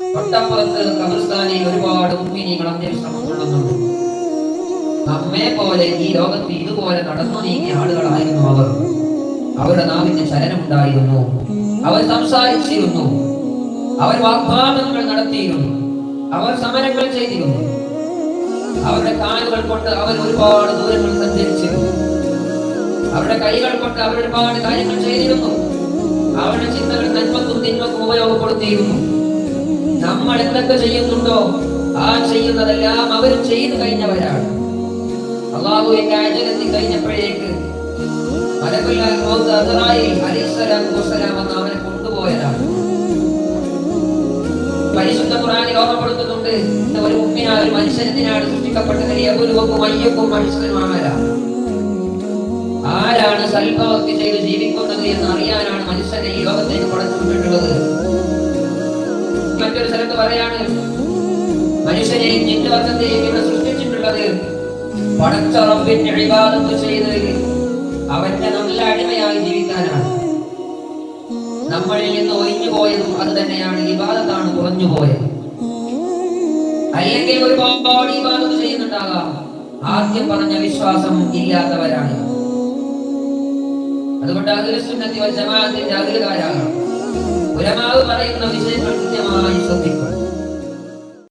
തൊട്ടപ്പുറത്ത് കബർസ്ഥാനിൽ ഒരുപാട് ഉമ്മിനികൾ അന്വേഷണം കൊള്ളുന്നുണ്ട് നമ്മെ പോലെ ഈ ലോകത്ത് ഇതുപോലെ നടന്നു നീങ്ങിയ ആളുകളായിരുന്നു അവർ. അവരുടെ നാവിന് ചലനമുണ്ടായിരുന്നു. അവർ സംസാരിച്ചിരുന്നു. അവർ വാഗ്വാദങ്ങൾ നടത്തിയിരുന്നു. അവർ സമരങ്ങൾ ചെയ്തിരുന്നു. അവരുടെ കാലുകൾ കൊണ്ട് അവർ ഒരുപാട് ദൂരങ്ങൾ സഞ്ചരിച്ചിരുന്നു. അവരുടെ കൈകൾ കൊണ്ട് അവർ ഒരുപാട് കാര്യങ്ങൾ ചെയ്തിരുന്നു. അവരുടെ ചിന്തകൾ നന്മക്കും തിന്മക്കും ഉപയോഗപ്പെടുത്തിയിരുന്നു. നമ്മൾ എന്തൊക്കെ ചെയ്യുന്നുണ്ടോ ആ ചെയ്യുന്നതെല്ലാം അവർ ചെയ്തു കഴിഞ്ഞവരാണ്. കഴിഞ്ഞപ്പോഴേക്ക് വസ്സലാം എന്ന് അവനെ കൊണ്ടുപോയതാണ്. പരിശുദ്ധ ആരാണ് സൽഭവത്തി ചെയ്ത് ജീവിക്കുന്നത് എന്ന് അറിയാനാണ് മനുഷ്യനെ ഈ ലോകത്തേക്ക് പടച്ചുവിട്ടിട്ടുള്ളത് മറ്റൊരു സ്ഥലത്ത് പറയാണ് മനുഷ്യനെയും ജിന്നുവർഗത്തെയും ഇവിടെ സൃഷ്ടിച്ചിട്ടുള്ളത്? പടച്ച റബ്ബിന്റെ ഇബാദത്ത് ചെയ്ത് അവന്റെ നല്ല അടിമയായി ജീവിക്കാനാണ്. നമ്മളിൽ നിന്ന് ഒഴിഞ്ഞു പോയതും അത് തന്നെയാണ് ഇബാദത്താണ് കുറഞ്ഞു പോയത്. അല്ലെങ്കിൽ ഒരുപാട് ഇബാദത്ത് ചെയ്യുന്നുണ്ടാകാം. ആദ്യം പറഞ്ഞ വിശ്വാസം ഇല്ലാത്തവരാണ്. അതുകൊണ്ട് അഖിലുസുന്നത്തി വൽ ജമാഅത്തിന്റെ അഖിലുകാരാകണം ഉലമാവ് പറയുന്ന വിഷയങ്ങൾ കൃത്യമായി ശ്രദ്ധിക്കണം